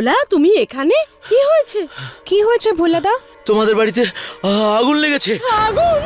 ভোলা তুমি এখানে? কি হয়েছে? কি হয়েছে ভোলাদা? তোমাদের বাড়িতে আগুন লেগেছে। আগুন?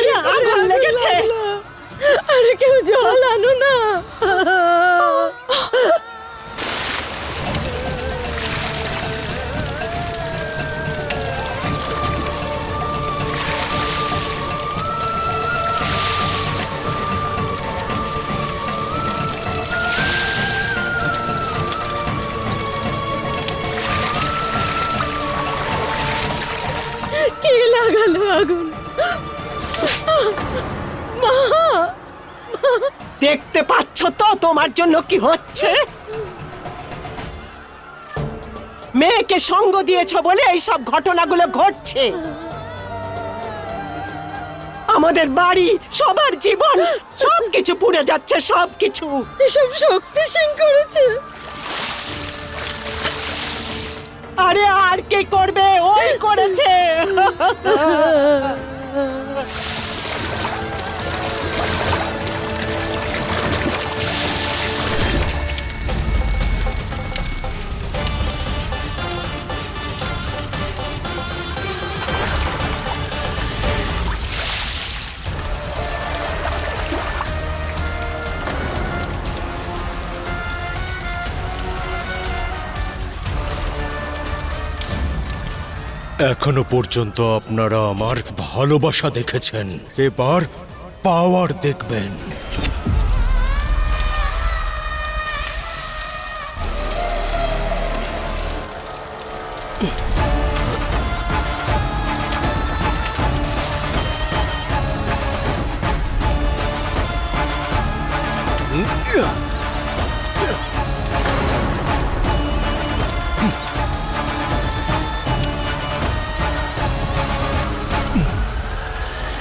আরে আগুন লেগেছে। আরে কেউ জল আনো না। তোমার জন্য কি হচ্ছে? মেয়েকে সঙ্গ দিয়েছ বলে এই সব ঘটনাগুলো ঘটছে। আমাদের বাড়ি সবার জীবন সবকিছু পুড়ে যাচ্ছে সবকিছু। এসব শক্তি সিং করেছে। আরে আর কে করবে? ওই করেছে। এখনও পর্যন্ত আপনারা আমার ভালোবাসা দেখেছেন। এবার পাওয়ার দেখবেন।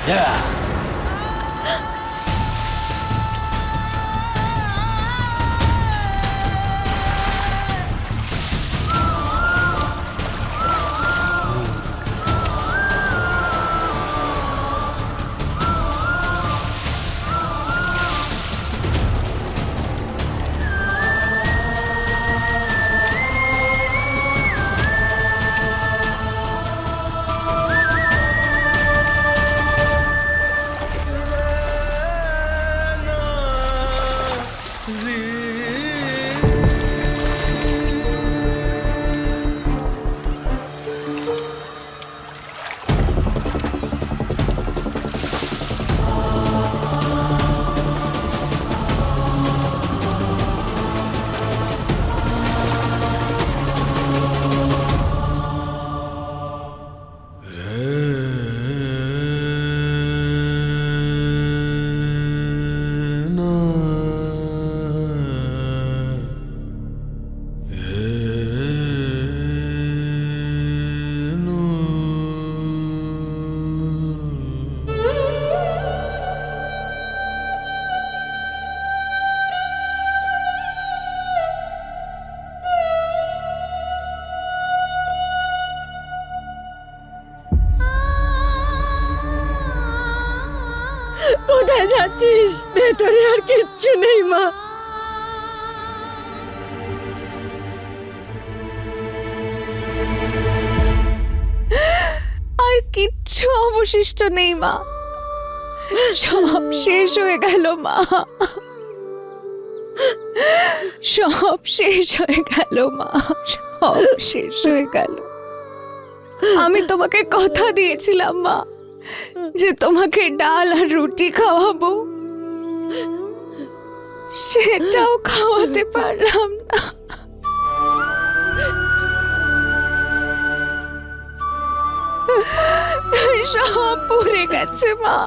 কোথায় কিচ্ছু অবশিষ্ট নেই, মা। সব শেষ হয়ে গেল, মা। সব শেষ হয়ে গেল, মা। সব শেষ হয়ে গেল। আমি তোমাকে কথা দিয়েছিলাম, মা, যে তোমাকে ডাল আর রুটি খাওয়াবো। সেটাও খাওয়াতে পারলাম না। সব পুড়ে গেছে, মা।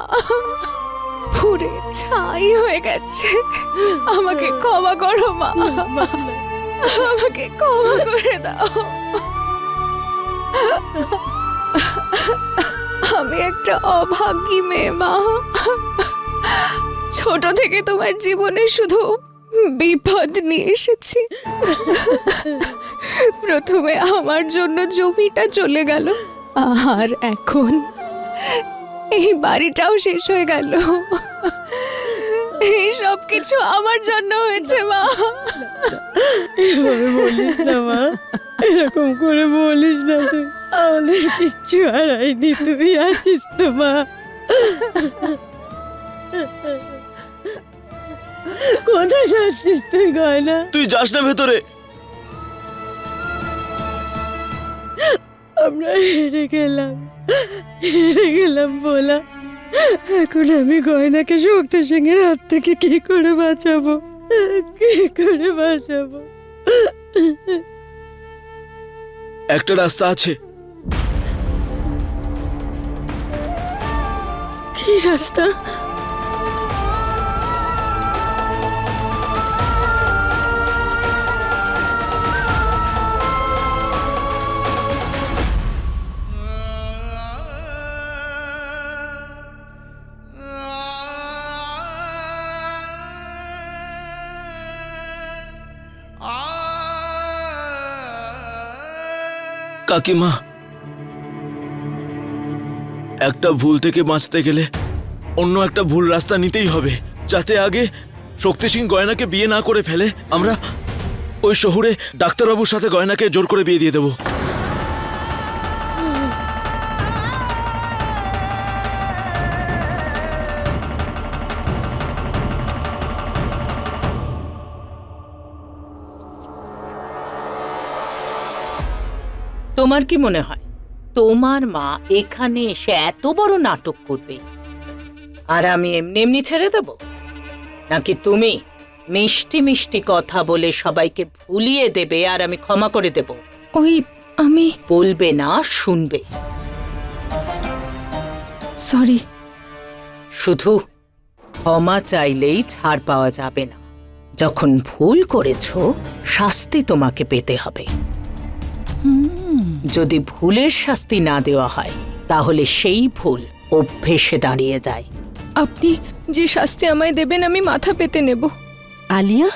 পুড়ে ছাই হয়ে গেছে। আমাকে ক্ষমা করো, মা। আমাকে ক্ষমা করে দাও। আমি একটা অভাগী মেয়ে, মা। ছোট থেকে তোমার জীবনে শুধু বিপদ নিয়ে এসেছি। প্রথমে আমার জন্য জমিটা চলে গেল, আর এখন এই বাড়িটাও শেষ হয়ে গেল। এই সব কিছু আমার জন্য হয়েছে মা। এভাবে বলিস না মা। এরকম করে বলিস না তুই আমাদের কিচ্ছু হারাইনি তুই আছিস তো মা। কোথায় যাচ্ছিস তুই গয়না? তুই যাস না ভেতরে। আমরা হেরে গেলাম। হেরে গেলাম বলা। এখন আমি গয়নাকে শক্তি সিংহের হাত থেকে কি করে বাঁচাবো? কি করে বাঁচাবো? একটা রাস্তা আছে। কি রাস্তা? কাকিমা, একটা ভুল থেকে বাঁচতে গেলে অন্য একটা ভুল রাস্তা নিতেই হবে, যাতে আগে শক্তি সিং গয়নাকে বিয়ে না করে ফেলে আমরা ওই শহরে ডাক্তারবাবুর সাথে গয়নাকে জোর করে বিয়ে দিয়ে দেবো। তোমার কি মনে হয়? তোমার মা এখানে এসে এত বড় নাটক করবে? আর আমি এমনি এমনি ছেড়ে দেব? নাকি তুমি মিষ্টি মিষ্টি কথা বলে সবাইকে ভুলিয়ে দেবে আর আমি ক্ষমা করে দেব? ওই আমি বলবে না শুনবে। সরি। শুধু ক্ষমা চাইলেই ছাড় পাওয়া যাবে না। যখন ভুল করেছ শাস্তি তোমাকে পেতে হবে। যদি ভুলের শাস্তি না দেওয়া হয় তাহলে সেই ভুল অভ্যেসে দাঁড়িয়ে যায়। আপনি যে শাস্তি আমায় দেবেন আমি মাথা পেতে নেব। আলিয়া?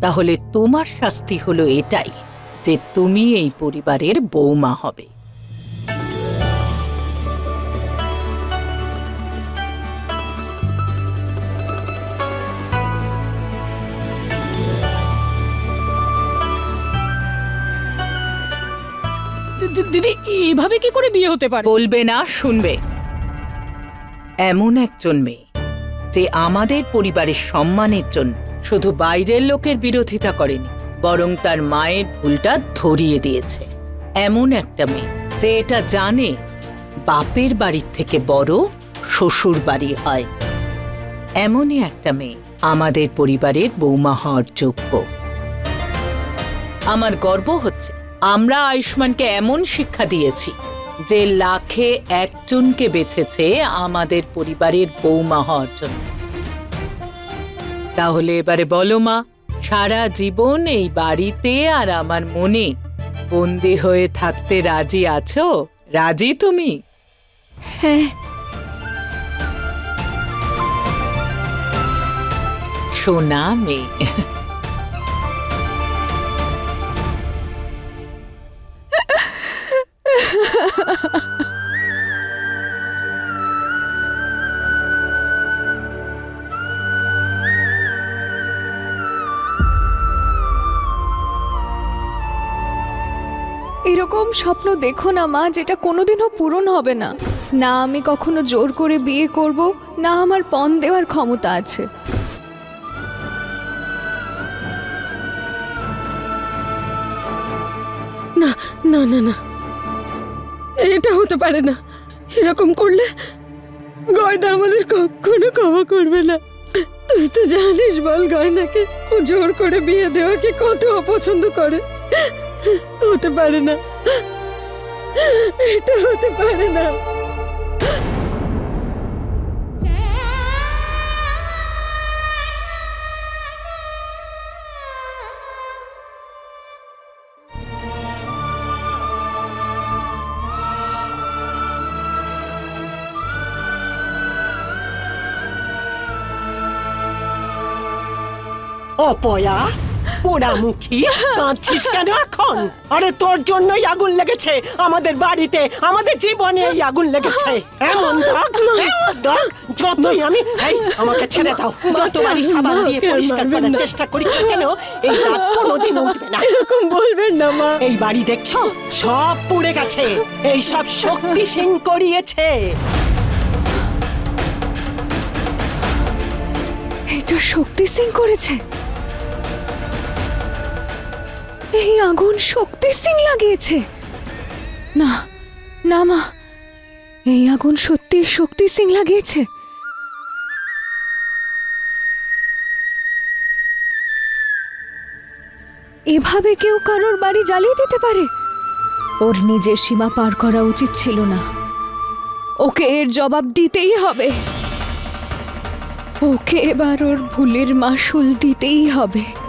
তাহলে তোমার শাস্তি হলো এটাই যে তুমি এই পরিবারের বৌমা হবে। দিদি, এভাবে কি করে বিয়ে হতে পারে? বলবে না, শুনবে। এমন একজন মেয়ে, যে আমাদের পরিবারের সম্মানের জন্য শুধু বাইরের লোকের বিরোধিতা করেনি, বরং তার মায়ের ভুলটা ধরিয়ে দিয়েছে। এমন একটা মেয়ে, যে এটা জানে বাপের বাড়ির থেকে বড় শ্বশুর বাড়ি হয়। এমনই একটা মেয়ে আমাদের পরিবারের বৌমা হওয়ার যোগ্য। আমার গর্ব হচ্ছে আমরা আয়ুষ্মানকে এমন শিক্ষা দিয়েছি যে লাখে একজনকে বেছেছে আমাদের পরিবারের বৌমা হওয়ার জন্য। তাহলে এবারে বলো মা সারা জীবন এই বাড়িতে আর আমার মনে বন্দি হয়ে থাকতে রাজি আছো? রাজি তুমি? হ্যাঁ। সোনা মেয়ে। এরকম স্বপ্ন দেখো না, মা, যেটা কোনোদিনও পূরণ হবে না। না, আমি কখনো জোর করে বিয়ে করব, না আমার পণ দেওয়ার ক্ষমতা আছে। না না না না। এটা হতে পারে না। এরকম করলে গয়না আমাদের কখনো ক্ষমা করবে না। তুই তো জানিস বল গয়নাকে ও জোর করে বিয়ে দেওয়াকে কত অপছন্দ করে। হতে পারে না এটা হতে পারে না অপয়া পোড়ামুখী? কাঁদছিস কেন এখন? আরে তোর জন্যই আগুন লেগেছে। আমাদের বাড়িতে আমাদের জীবনে এই আগুন লেগেছে। এমন দাগ এমন দাগ যতই আমি এই আমাকে ছেড়ে দাও। যতবারই সাবান দিয়ে পরিষ্কার করার চেষ্টা করিস কেন এই দাগ কোনোদিন উঠবে না। এরকম বলবেন না মা। এই বাড়ি দেখছ? সব পুড়ে গেছে। এই সব শক্তি সিং করিয়েছে। এটা শক্তি সিং করেছে? এই আগুন শক্তি সিং লাগিয়েছে। না না মা, এই আগুন সত্যি শক্তি সিং লাগিয়েছে। এভাবে কেউ কারোর বাড়ি জ্বালিয়ে দিতে পারে? ওর নিজের সীমা পার করা উচিত ছিল না। ওকে এর জবাব দিতেই হবে। ওকে এবার ওর ভুলের মাসুল দিতেই হবে।